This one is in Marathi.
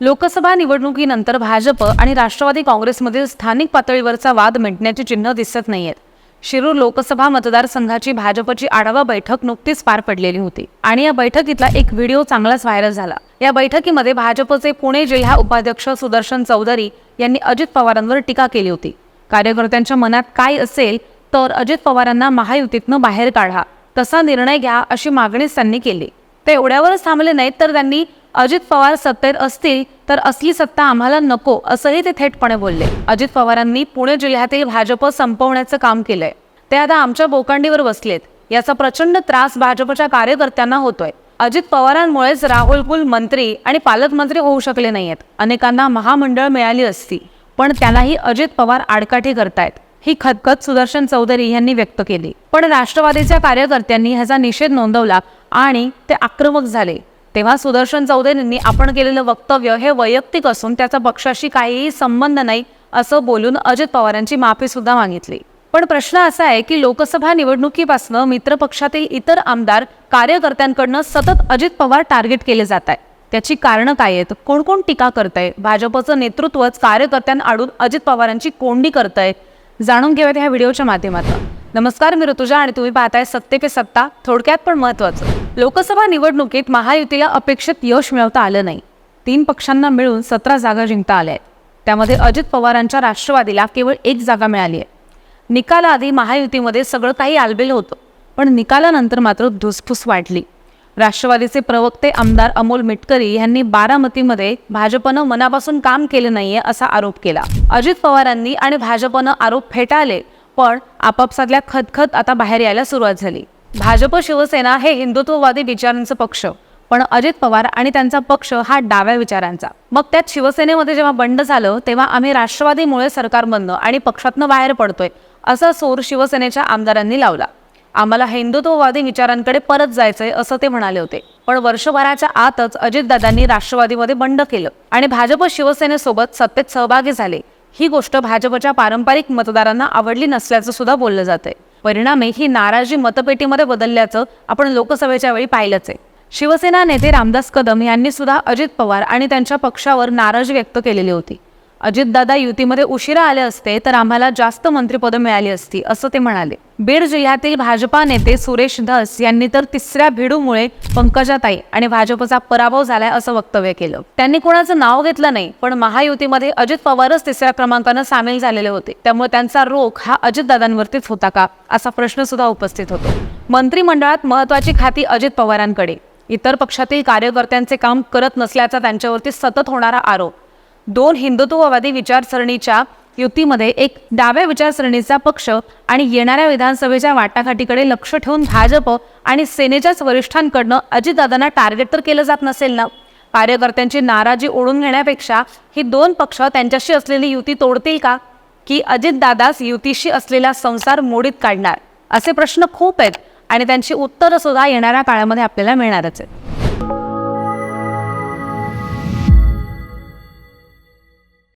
लोकसभा निवडणुकीनंतर भाजप आणि राष्ट्रवादी काँग्रेसमधील स्थानिक पातळीवरचा वाद मिटण्याची चिन्ह दिसत नाहीयेत. शिरूर लोकसभा मतदारसंघाची भाजपची आढावा बैठक नुकतीच पार पडलेली होती आणि या बैठकीतला एक व्हिडिओ चांगलाच व्हायरल झाला. या बैठकीमध्ये भाजपचे पुणे जिल्हा उपाध्यक्ष सुदर्शन चौधरी यांनी अजित पवारांवर टीका केली होती. कार्यकर्त्यांच्या मनात काय असेल तर अजित पवारांना महायुतीतनं बाहेर काढा. तसा निर्णय घ्या अशी मागणीच त्यांनी केली. ते एवढ्यावरच थांबले नाहीत तर त्यांनी अजित पवार सत्तेत असतील तर असली सत्ता आम्हाला नको असंही ते थेटपणे बोलले. अजित पवारांनी पुणे जिल्ह्यातील भाजप संपवण्याचं काम केलंय. ते आता आमच्या बोकांडीवर बसलेत. याचा प्रचंड त्रास भाजपच्या कार्यकर्त्यांना होतोय. अजित पवारांमुळेच राहुल कुल मंत्री आणि पालकमंत्री होऊ शकले नाहीयेत. अनेकांना महामंडळ मिळाली असती पण त्यालाही अजित पवार आडकाठी करतायत. ही खतखत सुदर्शन चौधरी यांनी व्यक्त केली. पण राष्ट्रवादीच्या कार्यकर्त्यांनी ह्याचा निषेध नोंदवला आणि ते आक्रमक झाले. तेव्हा सुदर्शन चौधरींनी आपण केलेलं वक्तव्य हे वैयक्तिक असून त्याचा पक्षाशी काहीही संबंध नाही असं बोलून अजित पवारांची माफी सुद्धा मागितली. पण प्रश्न असा आहे की लोकसभा निवडणुकीपासून मित्रपक्षातील इतर आमदार कार्यकर्त्यांकडनं सतत अजित पवार टार्गेट केले जात आहे त्याची कारणं काय आहेत? कोण कोण टीका करतंय? भाजपचं नेतृत्वच कार्यकर्त्यांआडून अजित पवारांची कोंडी करतंय? जाणून घेऊयात ह्या व्हिडिओच्या माध्यमातून. नमस्कार मी ऋतुजा आणि तुम्ही पाहताय सत्ते पे सत्ता. थोडक्यात पण महत्वाचं लोकसभा निवडणुकीत महायुतीला अपेक्षित यश मिळवता आलं नाही. तीन पक्षांना मिळून सतरा जागा जिंकता आल्या आहेत. त्यामध्ये अजित पवारांच्या राष्ट्रवादीला केवळ एक जागा मिळाली आहे. निकालाआधी महायुतीमध्ये सगळं काही आलबेल होतं पण निकालानंतर मात्र धुसफूस वाढली. राष्ट्रवादीचे प्रवक्ते आमदार अमोल मिटकरी यांनी बारामतीमध्ये भाजपनं मनापासून काम केलं नाहीये असा आरोप केला. अजित पवारांनी आणि भाजपनं आरोप फेटाळले पण आपापसातल्या खतखत आता बाहेर यायला सुरुवात झाली. भाजप शिवसेना हे हिंदुत्ववादी विचारांचं पक्ष. पण अजित पवार आणि त्यांचा पक्ष हा डाव्या विचारांचा. मग त्यात शिवसेनेमध्ये जेव्हा बंड झालं तेव्हा आम्ही राष्ट्रवादीमुळे सरकारमधनं आणि पक्षातनं बाहेर पडतोय असा सूर शिवसेनेच्या आमदारांनी लावला. आम्हाला हिंदुत्ववादी विचारांकडे परत जायचंय असं ते म्हणाले होते. पण वर्षभराच्या आतच अजितदादांनी राष्ट्रवादीमध्ये बंड केलं आणि भाजप शिवसेनेसोबत सत्तेत सहभागी झाले. ही गोष्ट भाजपच्या पारंपरिक मतदारांना आवडली नसल्याचं सुद्धा बोललं जातंय. परिणामी ही नाराजी मतपेटीमध्ये बदलल्याचं आपण लोकसभेच्या वेळी पाहिलंच आहे. शिवसेना नेते रामदास कदम यांनी सुद्धा अजित पवार आणि त्यांच्या पक्षावर नाराजी व्यक्त केलेली होती. अजितदादा युतीमध्ये उशिरा आले असते तर आम्हाला जास्त मंत्रिपदं मिळाली असती असं ते म्हणाले. बीड जिल्ह्यातील भाजपा नेते सुरेश धस यांनी तर तिसऱ्या भिडूमुळे पंकजाताई आणि भाजपचा पराभव झालाय असं वक्तव्य केलं. त्यांनी कोणाचं नाव घेतलं नाही पण महायुतीमध्ये अजित पवारच तिसऱ्या क्रमांकानं सामील झालेले होते. त्यामुळे त्यांचा रोख हा अजितदादांवरतीच होता का असा प्रश्न सुद्धा उपस्थित होतो. मंत्रिमंडळात महत्वाची खाती अजित पवारांकडे. इतर पक्षातील कार्यकर्त्यांचे काम करत नसल्याचा त्यांच्यावरती सतत होणारा आरोप. दोन हिंदुत्ववादी विचारसरणीच्या युतीमध्ये एक डाव्या विचारसरणीचा पक्ष आणि येणाऱ्या विधानसभेच्या वाटाघाटीकडे लक्ष ठेवून भाजप आणि सेनेच्याच वरिष्ठांकडनं अजितदादांना टार्गेट तर केलं जात नसेल ना? कार्यकर्त्यांची नाराजी ओढून घेण्यापेक्षा ही दोन पक्ष त्यांच्याशी असलेली युती तोडतील का? की अजितदादास युतीशी असलेला संसार मोडीत काढणार? असे प्रश्न खूप आहेत आणि त्यांची उत्तरं सुद्धा येणाऱ्या काळामध्ये आपल्याला मिळणारच आहेत.